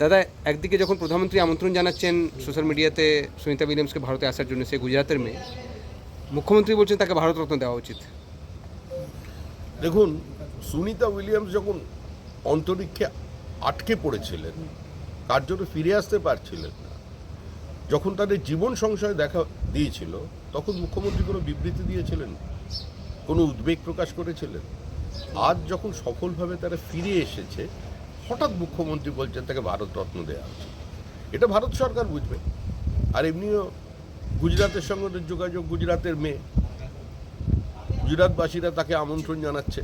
দাদা, একদিকে যখন প্রধানমন্ত্রী আমন্ত্রণ জানাচ্ছেন সোশ্যাল মিডিয়াতে সুনিতা উইলিয়ামসকে ভারতে আসার জন্য, সে গুজরাতের মেয়ে, মুখ্যমন্ত্রী বলছেন তাকে ভারতরত্ন দেওয়া উচিত। দেখুন, সুনিতা উইলিয়ামস যখন অন্তরিক্ষে আটকে পড়েছিলেন, তার জন্য ফিরে আসতে পারছিলেন না। যখন তাদের জীবন সংশয় দেখা দিয়েছিল, তখন মুখ্যমন্ত্রী কোনো বিবৃতি দিয়েছিলেন? কোনো উদ্বেগ প্রকাশ করেছিলেন? আজ যখন সফলভাবে তারা ফিরে এসেছে হঠাৎ মুখ্যমন্ত্রী বলছেন তাকে ভারতরত্ন দেওয়া উচিত এটা ভারত সরকার বুঝবে। আর এমনিও গুজরাটের সঙ্গে যোগাযোগ, গুজরাটের মেয়ে। গুজরাটবাসীরা তাকে আমন্ত্রণ জানাচ্ছে।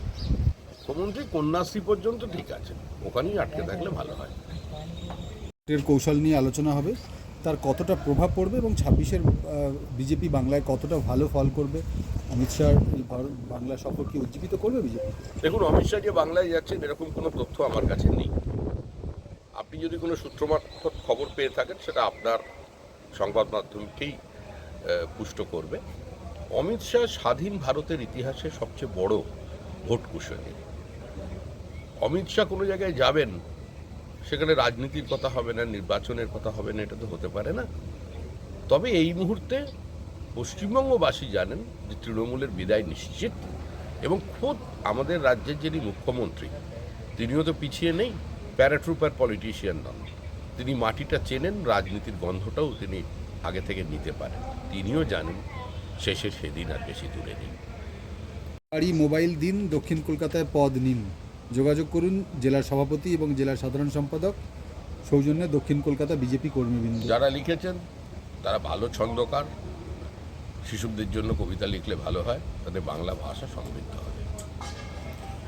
মুখ্যমন্ত্রী কন্যাশ্রী পর্যন্ত ঠিক আছে ওখানেই আটকে থাকলে ভালো হয়। এর কৌশল নিয়ে আলোচনা হবে। তার কতটা প্রভাব পড়বে এবং ছাব্বিশের বিজেপি বাংলায় কতটা ভালো ফল করবে অমিত শাহ বাংলা সফর কি উজ্জীবিত করবে বিজেপি? দেখুন, অমিত শাহ যে বাংলায় যাচ্ছেন এরকম কোনো তথ্য আমার কাছে নেই। আপনি যদি কোনো সূত্র মারফত খবর পেয়ে থাকেন, সেটা আপনার সংবাদ মাধ্যমকেই পুষ্ট করবে। অমিত শাহ স্বাধীন ভারতের ইতিহাসে সবচেয়ে বড় ভোট কুশলী। অমিত শাহ কোনো জায়গায় যাবেন, সেখানে রাজনীতির কথা হবে না, নির্বাচনের কথা হবে না, এটা তো হতে পারে না। তবে এই মুহূর্তে পশ্চিমবঙ্গবাসী জানেন যে তৃণমূলের বিদায় নিশ্চিত এবং খোদ আমাদের রাজ্যের যিনি মুখ্যমন্ত্রী তিনিও তো পিছিয়ে নেই প্যারাট্রুপার পলিটিশিয়ান নন। তিনি মাটিটা চেনেন রাজনীতির গন্ধটাও তিনি আগে থেকে নিতে পারেন। তিনিও জানেন শেষে সেদিন আর বেশি দূরে নেই। বাড়ি মোবাইল দিন দক্ষিণ কলকাতায় পদ নিন। যোগাযোগ করুন জেলার সভাপতি এবং জেলার সাধারণ সম্পাদক সৌজন্যে দক্ষিণ কলকাতা বিজেপি কর্মীবৃন্দ। যারা লিখেছেন তারা ভালো ছন্দকার। শিশুদের জন্য কবিতা লিখলে ভালো হয় তাদের বাংলা ভাষা সমৃদ্ধ হবে।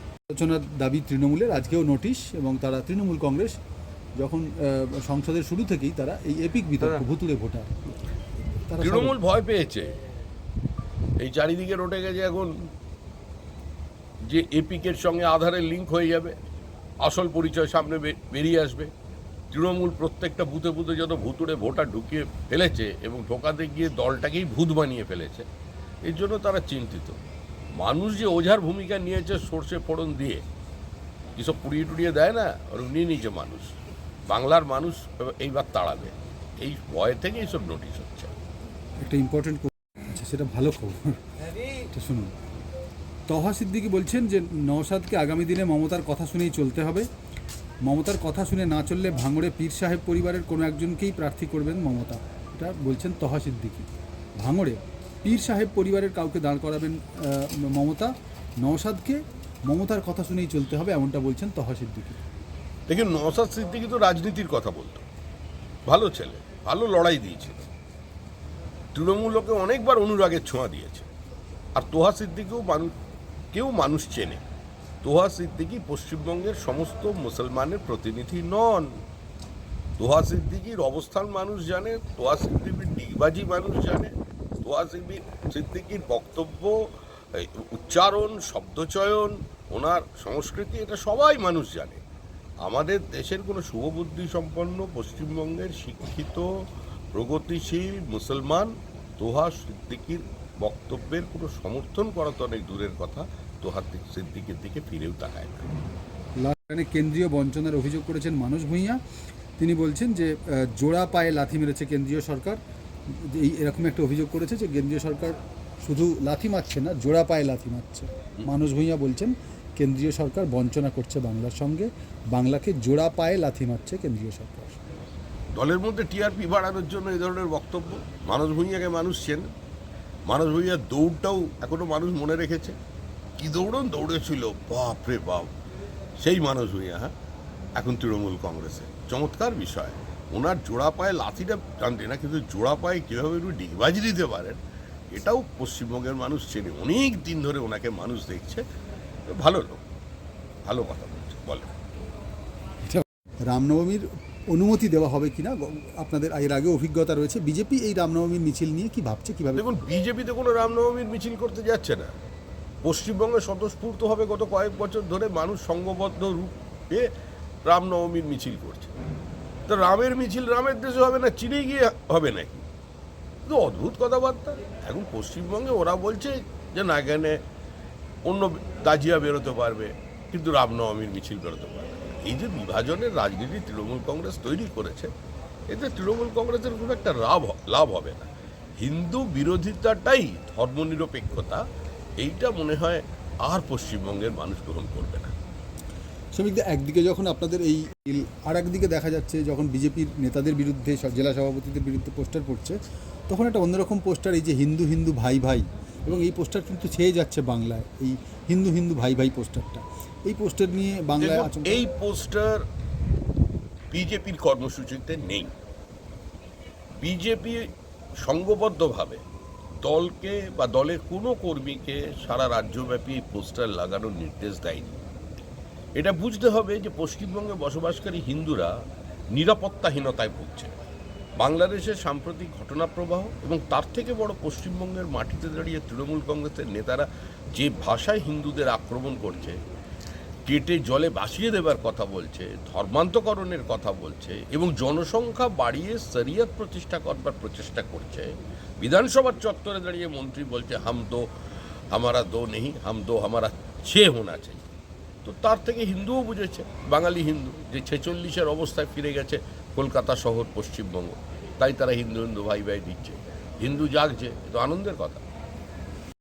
আলোচনার দাবি তৃণমূলের আজকেও নোটিশ এবং তারা তৃণমূল কংগ্রেস যখন আহ, সংসদের শুরু থেকেই তারা এই এপিক বিতর্ক ভুতুড়ে ভোটার। তারা তৃণমূল ভয় পেয়েছে। এই চারিদিকে রটে গেছে এখন। যে এপিকের সঙ্গে আধারের লিঙ্ক হয়ে যাবে আসল পরিচয় সামনে বে- বেরিয়ে আসবে। তৃণমূল প্রত্যেকটা বুথে বুথে যত ভুতুড়ে ভোটার ঢুকিয়ে ফেলেছে এবং ঢোকাতে গিয়ে দলটাকেই ভূত বানিয়ে ফেলেছে, এর জন্য তারা চিন্তিত। মানুষ যে ওঝার ভূমিকা নিয়েছে সর্ষে ফোড়ন দিয়ে এসব পুড়িয়ে টুড়িয়ে দেয় না? ওরকম নিয়ে নিয়েছে মানুষ। বাংলার মানুষ এইবার তাড়াবে। এই ভয় থেকে এইসব নোটিশ হচ্ছে। একটা ইম্পর্টেন্ট আচ্ছা সেটা ভালো খবর। এটা শুনুন। তহা সিদ্দিকি বলছেন যে নওশাদকে আগামী দিনে মমতার কথা শুনেই চলতে হবে। মমতার কথা শুনে না চললে ভাঙড়ে পীর সাহেব পরিবারের কোনো একজনকেই প্রার্থী করবেন মমতা। এটা বলছেন তহা সিদ্দিকি। ভাঙড়ে পীর সাহেব পরিবারের কাউকে দাঁড় করাবেন মমতা? নওশাদকে মমতার কথা শুনেই চলতে হবে, এমনটা বলছেন তহা সিদ্দিকি। দেখুন নওসাদ সিদ্দিকি তো রাজনীতির কথা বলতো। ভালো ছেলে, ভালো লড়াই দিয়েছিল। তৃণমূলকে অনেকবার অনুরাগের ছোঁয়া দিয়েছে। আর তোহা সিদ্দিকিও মানুষ, কেউ মানুষ চেনে তোহা সিদ্দিকি পশ্চিমবঙ্গের সমস্ত মুসলমানের প্রতিনিধি নন। তোহা সিদ্দিকির অবস্থান মানুষ জানে তোহা সিদ্দিকির ডিগবাজি মানুষ জানে তোহা সিদ্দিক সিদ্দিকির বক্তব্য উচ্চারণ, শব্দচয়ন, ওনার সংস্কৃতি, এটা সবাই মানুষ জানে। আমাদের দেশের কোনো শুভবুদ্ধি সম্পন্ন পশ্চিমবঙ্গের শিক্ষিত, প্রগতিশীল মুসলমান তোহা সিদ্দিকির বক্তব্যের কোনো সমর্থন করা তো অনেক দূরের কথা। তোহা সিদ্দিকের দিকে ফিরেও তাকায় না। লাগানে কেন্দ্রীয় বঞ্চনার অভিযোগ করেছেন মানুষ ভূঁইয়া। তিনি বলছেন যে জোড়া পায়ে লাথি মেরেছে কেন্দ্রীয় সরকার। এই এরকম একটা অভিযোগ করেছে যে কেন্দ্রীয় সরকার শুধু লাথি মারছে না জোড়া পায়ে লাথি মারছে। মানুষ ভূঁইয়া বলছেন কেন্দ্রীয় সরকার বঞ্চনা করছে বাংলার সঙ্গে। বাংলাকে জোড়া পায়ে লাথি মারছে কেন্দ্রীয় সরকার। দলের মধ্যে টিআরপি বাড়ানোর জন্য এই ধরনের বক্তব্য। মানস ভূঁইয়াকে মানুষ চেন। মানস ভূঁইয়ার দৌড়টাও এখনও মানুষ মনে রেখেছে। কি দৌড়ন? দৌড়েছিল বাপ রে বাপ। সেই মানুষ ভূঁইয়া হ্যাঁ এখন তৃণমূল কংগ্রেসে। চমৎকার বিষয়। ওনার জোড়া পায়ে লাথিটা জানতে না কিন্তু জোড়া পায়ে কীভাবে একটু ডিগবাজি দিতে পারেন এটাও পশ্চিমবঙ্গের মানুষ চেনে। অনেক দিন ধরে ওনাকে মানুষ দেখছে। ভালো লোক ভালো কথা বলছে। বলে রামনবমীর অনুমতি দেওয়া হবে কিনা? আপনাদের এর আগে অভিজ্ঞতা রয়েছে। বিজেপি এই রামনবমীর মিছিল নিয়ে কি ভাবছে? কীভাবে? দেখুন বিজেপিতে কোনো রামনবমীর মিছিল করতে যাচ্ছে না। পশ্চিমবঙ্গে স্বতঃস্ফূর্তভাবে গত কয়েক বছর ধরে মানুষ সংঘবদ্ধ রূপে রামনবমীর মিছিল করছে। তো রামের মিছিল রামের দেশে হবে না, চীনে গিয়ে হবে নাকি? তো অদ্ভুত কথাবার্তা। এখন পশ্চিমবঙ্গে ওরা বলছে যে না, এখানে অন্য দাজিয়া বেরোতে পারবে, কিন্তু রামনবমীর মিছিল বেরোতে পারবে। এই যে বিভাজনের রাজনীতি তৃণমূল কংগ্রেস তৈরি করেছে, এতে তৃণমূল কংগ্রেসের খুব একটা লাভ লাভ হবে না। হিন্দু বিরোধিতাটাই ধর্মনিরপেক্ষতা এইটা মনে হয় আর পশ্চিমবঙ্গের মানুষ গ্রহণ করবে না। শ্রমিকদের একদিকে যখন আপনাদের এই আর একদিকে দেখা যাচ্ছে যখন বিজেপির নেতাদের বিরুদ্ধে জেলা সভাপতিদের বিরুদ্ধে পোস্টার পড়ছে তখন একটা অন্যরকম পোস্টার এই যে হিন্দু হিন্দু ভাই ভাই এবং এই পোস্টার কিন্তু ছেয়ে যাচ্ছে বাংলায় এই হিন্দু হিন্দু ভাই ভাই পোস্টারটা। এই পোস্টার নিয়ে বাংলায় এই পোস্টার বিজেপির কর্মসূচিতে নেই। বিজেপি সংঘবদ্ধভাবে দলকে বা দলের কোনো কর্মীকে সারা রাজ্যব্যাপী এই পোস্টার লাগানোর নির্দেশ দেয়নি। এটা বুঝতে হবে যে পশ্চিমবঙ্গে বসবাসকারী হিন্দুরা নিরাপত্তাহীনতায় ভুগছে। বাংলাদেশের সাম্প্রতিক ঘটনাপ্রবাহ এবং তার থেকে বড় পশ্চিমবঙ্গের মাটিতে দাঁড়িয়ে তৃণমূল কংগ্রেসের নেতারা যে ভাষায় হিন্দুদের আক্রমণ করছে, কেটে জলে ভাসিয়ে দেবার কথা বলছে, ধর্মান্তকরণের কথা বলছে এবং জনসংখ্যা বাড়িয়ে শরিয়ত প্রতিষ্ঠা করবার প্রচেষ্টা করছে বিধানসভার চত্বরে দাঁড়িয়ে মন্ত্রী বলছে, হাম দো আমারা দো নেই হাম দো আমারা ছে হোনা চাই তো তার থেকে হিন্দুও বুঝেছে, বাঙালি হিন্দু, যে ছেচল্লিশের অবস্থায় ফিরে গেছে কলকাতা শহর, পশ্চিমবঙ্গ। তাই তারা হিন্দু হিন্দু ভাই ভাই দিচ্ছে। হিন্দু জাগছে তো আনন্দের কথা।